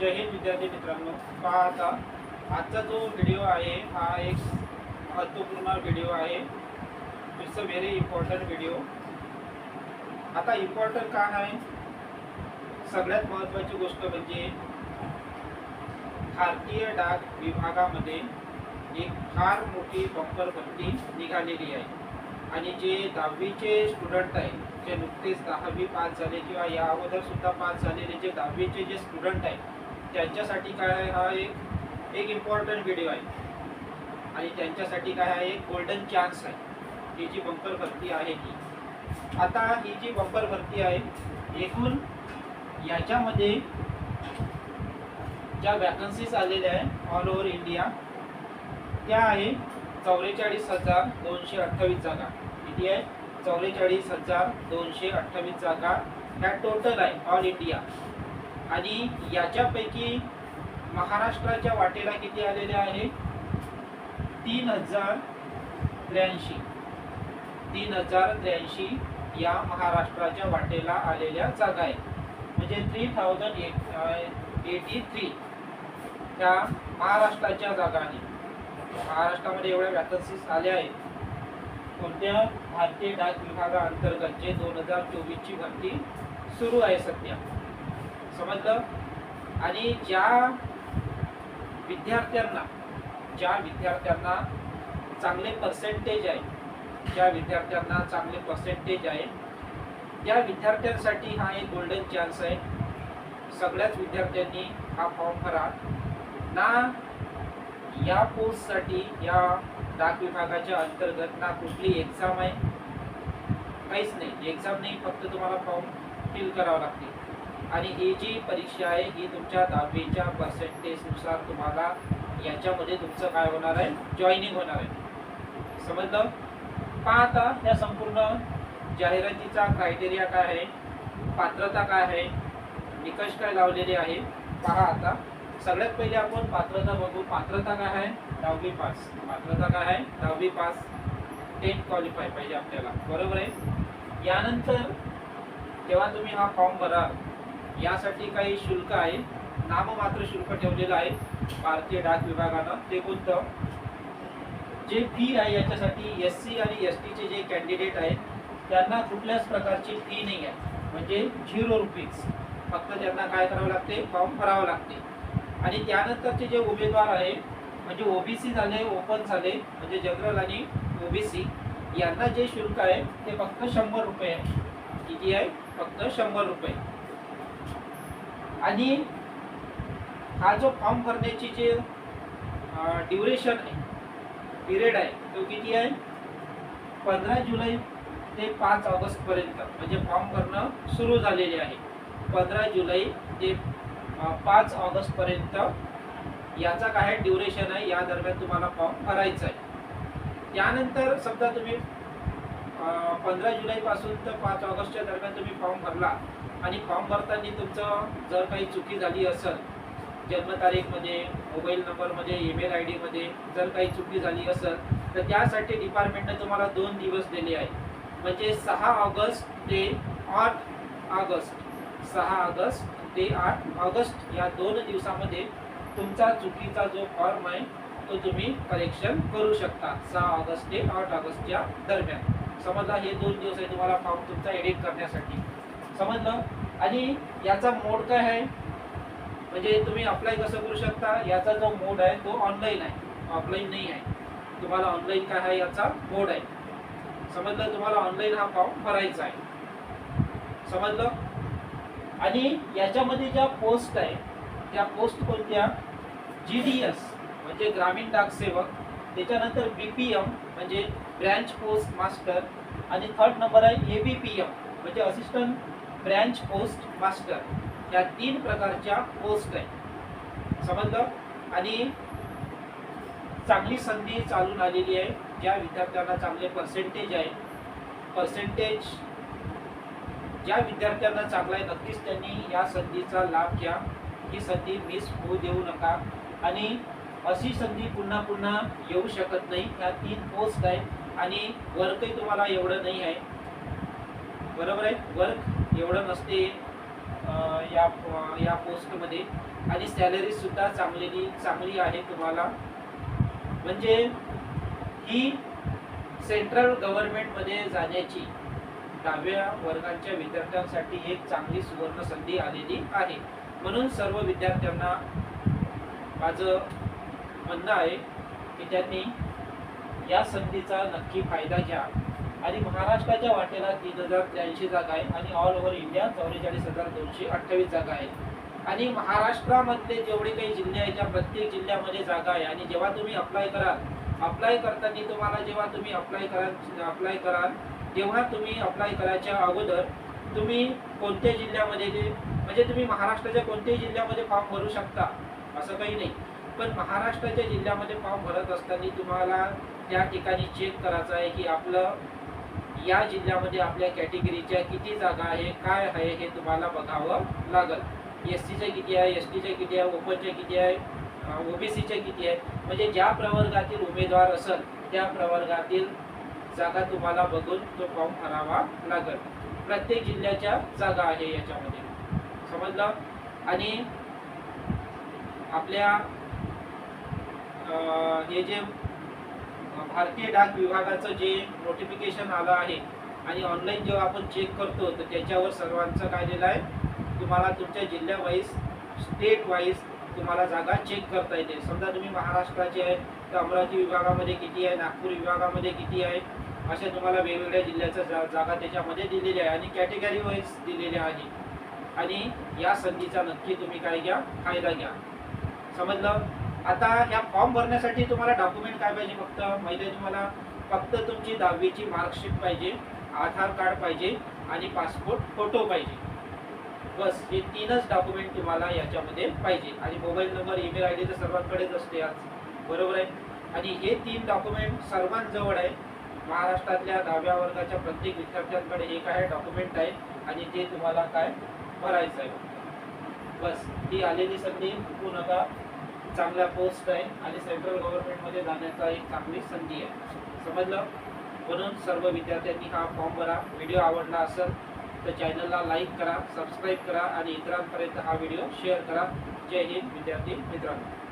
जय हिंद विद्यार्थी मित्रांनो. पहा आता आजचा जो व्हिडिओ आहे हा एक महत्त्वपूर्ण व्हिडिओ आहे. It's a very important video आता इम्पॉर्टंट का आहे सगळ्यात महत्त्वाची गोष्ट म्हणजे भारतीय डाक विभागामध्ये एक फार मोठी बंपर भरती निघालेली आहे. आणि जे दहावीचे स्टुडंट आहे जे नुकतेच दहावी पास झाले किंवा या अगोदर सुद्धा पास झालेले जे दहावीचे जे स्टुडंट आहे त्यांच्यासाठी काय आहे? हा एक एक इम्पॉर्टंट व्हिडिओ आहे. आणि त्यांच्यासाठी काय आहे? एक गोल्डन चान्स आहे. ही जी बंपर भरती आहे ही आता ही जी बंपर भरती आहे एकूण याच्यामध्ये ज्या वॅकन्सीज आलेल्या आहे ऑल ओव्हर इंडिया त्या आहे चौवेचाळीस हजार दोनशे अठ्ठावीस जागा. किती आहे? चौवेचाळीस हजार दोनशे अठ्ठावीस जागा. ह्या टोटल आहे ऑल इंडिया आणि याच्यापैकी महाराष्ट्राच्या वाटेला किती आलेल्या आहे? तीन हजार त्र्याऐंशी. तीन हजार त्र्याऐंशी या महाराष्ट्राच्या वाटेला आलेल्या जागा आहेत. म्हणजे three thousand eight eighty three त्या महाराष्ट्राच्या जागा आहेत महाराष्ट्रामध्ये एवढ्या वॅकन्सीज आल्या आहेत. कोणत्या भारतीय डाक विभागाअंतर्गत जे दोन हजार चोवीसची भरती सुरू आहे सध्या. समजलं? आणि ज्या विद्यार्थ्यांना ज्या विद्यार्थ्यांना चांगले पर्सेंटेज आहे ज्या विद्यार्थ्यांना चांगले पर्सेंटेज आहे त्या विद्यार्थ्यांसाठी हा एक गोल्डन चान्स आहे. सगळ्याच विद्यार्थ्यांनी हा फॉर्म भरा. ना या कोर्ससाठी या डाक विभागाच्या अंतर्गत ना कुठली एक्झाम आहे काहीच नाही. एक्झाम नाही फक्त तुम्हाला फॉर्म फिल करावं लागते आणि ही जी परीक्षा आहे ही तुमच्या दहावीच्या पर्सेंटेजनुसार तुम्हाला याच्यामध्ये तुमचं काय होणार आहे? जॉईनिंग होणार आहे. समजलं? पहा आता या संपूर्ण जाहिरातीचा क्रायटेरिया काय आहे? पात्रता काय आहे? निकष काय लावलेले आहे? पहा आता. सगळ्यात पहिले आपण पात्रता बघू. पात्रता काय आहे? दहावी पास पात्रता काय आहे? दहावी पास टेन क्वालिफाय पाहिजे आपल्याला. बरोबर आहे? यानंतर जेव्हा तुम्ही हा फॉर्म भराल यासाठी काही शुल्क आहे. नाममात्र शुल्क ठेवलेलं आहे भारतीय डाक विभागानं. ते कोणतं जे फी आहे याच्यासाठी एस सी आणि एस टीचे जे कॅन्डिडेट आहेत त्यांना कुठल्याच प्रकारची फी नाही आहे. म्हणजे झिरो रुपीज फक्त त्यांना काय करावं लागते? फॉर्म भरावं लागते. आणि त्यानंतरचे जे उमेदवार आहे म्हणजे ओबीसी झाले ओपन झाले म्हणजे जनरल आणि ओबीसी यांना जे शुल्क आहे ते फक्त शंभर रुपये आहे. किती आहे? फक्त शंभर रुपये. आणि हा जो फॉर्म भरण्याची जे ड्युरेशन आहे पिरियड आहे तो किती आहे? पंधरा जुलै ते पाच ऑगस्टपर्यंत म्हणजे फॉर्म भरणं सुरू झालेले आहे. पंधरा जुलै ते पाच ऑगस्टपर्यंत याचा काय ड्युरेशन आहे या दरम्यान तुम्हाला फॉर्म भरायचा आहे. त्यानंतर समजा तुम्ही पंधरा जुलैपासून तर पाच ऑगस्टच्या दरम्यान तुम्ही फॉर्म भरला आणि फॉर्म भरताना तुमचं जर काही चुकी झाली असेल जन्मतारीखमध्ये मोबाईल नंबरमध्ये ईमेल आय डीमध्ये जर काही चुकी झाली असेल तर त्यासाठी डिपार्टमेंटने तुम्हाला दोन दिवस दिले आहे म्हणजे सहा ऑगस्ट ते आठ ऑगस्ट सहा ऑगस्ट ते आठ ऑगस्ट या दोन दिवसामध्ये तुमचा चुकीचा जो फॉर्म आहे तो तुम्ही करेक्शन करू शकता सहा ऑगस्ट ते आठ ऑगस्टच्या दरम्यान. समजा हे दोन दिवस आहे तुम्हाला फॉर्म तुमचा एडिट करण्यासाठी. समजलं? आणि याचा मोड काय आहे? म्हणजे तुम्ही अप्लाय कसं करू शकता? याचा जो मोड आहे तो ऑनलाईन आहे. ऑफलाईन नाही आहे. तुम्हाला ऑनलाईन काय आहे? याचा मोड आहे. समजलं? तुम्हाला ऑनलाईन हा फॉर्म भरायचा आहे. समजलं? आणि याच्यामध्ये ज्या पोस्ट आहे त्या पोस्ट कोणत्या? जी डी एस म्हणजे ग्रामीण डाक सेवक. त्याच्यानंतर बी पी एम म्हणजे ब्रँच पोस्ट मास्टर आणि थर्ड नंबर आहे ए बी पी एम म्हणजे असिस्टंट ब्रँच पोस्ट मास्टर या तीन प्रकारच्या पोस्ट आहेत. समजलं आणि चांगली संधी चालून आलेली आहे. ज्या विद्यार्थ्यांना चांगले पर्सेंटेज आहे. पर्सेंटेज ज्या विद्यार्थ्यांना चांगला आहे नक्कीच त्यांनी या संधीचा लाभ घ्या. ही संधी मिस होऊ देऊ नका. आणि अशी संधी पुन्हा पुन्हा येऊ शकत नाही. या तीन पोस्ट आहेत. आणि वर्कही तुम्हाला एवढं नाही आहे. बरोबर आहे. वर्क एवढं नसते या या पोस्टमध्ये आणि सॅलरीसुद्धा चांगलेली चांगली आहे तुम्हाला. म्हणजे ही सेंट्रल गव्हर्नमेंटमध्ये जाण्याची दहाव्या वर्गांच्या विद्यार्थ्यांसाठी एक चांगली सुवर्ण संधी आलेली आहे. म्हणून सर्व विद्यार्थ्यांना माझं म्हणणं आहे की त्यांनी या संधीचा नक्की फायदा घ्या. आणि महाराष्ट्राच्या वाटेला तीन हजार त्र्याऐंशी जागा आहे आणि ऑल ओव्हर इंडिया चौवेचाळीस हजार दोनशे अठ्ठावीस जागा आहे. आणि महाराष्ट्रामधले जेवढे काही जिल्हे आहेत त्या प्रत्येक जिल्ह्यामध्ये जागा आहे. आणि जेव्हा तुम्ही अप्लाय कराल अप्लाय करताना तुम्हाला जेव्हा तुम्ही अप्लाय कराल अप्लाय कराल तेव्हा तुम्ही अप्लाय करायच्या अगोदर तुम्ही कोणत्या जिल्ह्यामध्ये ते म्हणजे तुम्ही महाराष्ट्राच्या कोणत्याही जिल्ह्यामध्ये फॉर्म भरू शकता असं काही नाही. पण महाराष्ट्राच्या जिल्ह्यामध्ये फॉर्म भरत असताना तुम्हाला त्या ठिकाणी चेक करायचं आहे की आपलं या जिल्ह्यामध्ये आपल्या कॅटेगरीच्या किती जागा आहे काय आहे हे तुम्हाला बघावं लागल. एस टीच्या किती आहे एस टीच्या किती आहे ओपनच्या किती आहे ओबीसीच्या किती आहे. म्हणजे ज्या प्रवर्गातील उमेदवार असेल त्या प्रवर्गातील जागा तुम्हाला बघून तो फॉर्म भरावा लागेल. प्रत्येक जिल्ह्याच्या जागा आहे याच्यामध्ये. समजलं? आणि आपल्या हे जे भारतीय डाक विभागाचं जे नोटिफिकेशन आलं आहे आणि ऑनलाईन जेव्हा आपण चेक करतो तर त्याच्यावर सर्वांचं काय दिलं आहे. तुम्हाला तुमच्या जिल्ह्या वाईज स्टेट वाईज तुम्हाला जागा चेक करता येते. समजा तुम्ही महाराष्ट्राचे आहे तर अमरावती विभागामध्ये किती आहे नागपूर विभागामध्ये किती आहे अशा तुम्हाला वेगवेगळ्या जिल्ह्याच्या जा जागा त्याच्यामध्ये दिलेल्या आहे आणि कॅटेगरी वाईज दिलेल्या आहे. आणि या संधीचा नक्की तुम्ही काय घ्या फायदा घ्या. समजलं? आता ह्या फॉर्म भरण्यासाठी तुम्हाला डॉक्युमेंट काय पाहिजे फक्त? पहिले तुम्हाला फक्त तुमची दहावीची मार्कशीट पाहिजे आधार कार्ड पाहिजे आणि पासपोर्ट फोटो पाहिजे. बस हे तीनच डॉक्युमेंट तुम्हाला याच्यामध्ये पाहिजे. आणि mobile number email I D तर सर्वांकडेच असते आज. बरोबर आहे? आणि हे तीन डॉक्युमेंट सर्वांजवळ आहे. महाराष्ट्रातल्या दहाव्या वर्गाच्या प्रत्येक विद्यार्थ्यांकडे एक आहे डॉक्युमेंट आहे आणि ते तुम्हाला काय भरायचं आहे. बस ही आलेली संधी चुकू नका. चांगल्या पोस्ट आहे आणि सेंट्रल गव्हर्नमेंटमध्ये जाण्याचा एक चांगली संधी आहे. समजलं? म्हणून सर्व विद्यार्थ्यांनी हा फॉर्म भरा. व्हिडिओ आवडला असेल तर चॅनलला लाईक करा सबस्क्राईब करा आणि इतरांपर्यंत हा व्हिडिओ शेअर करा. जय हिंद विद्यार्थी मित्रांनो.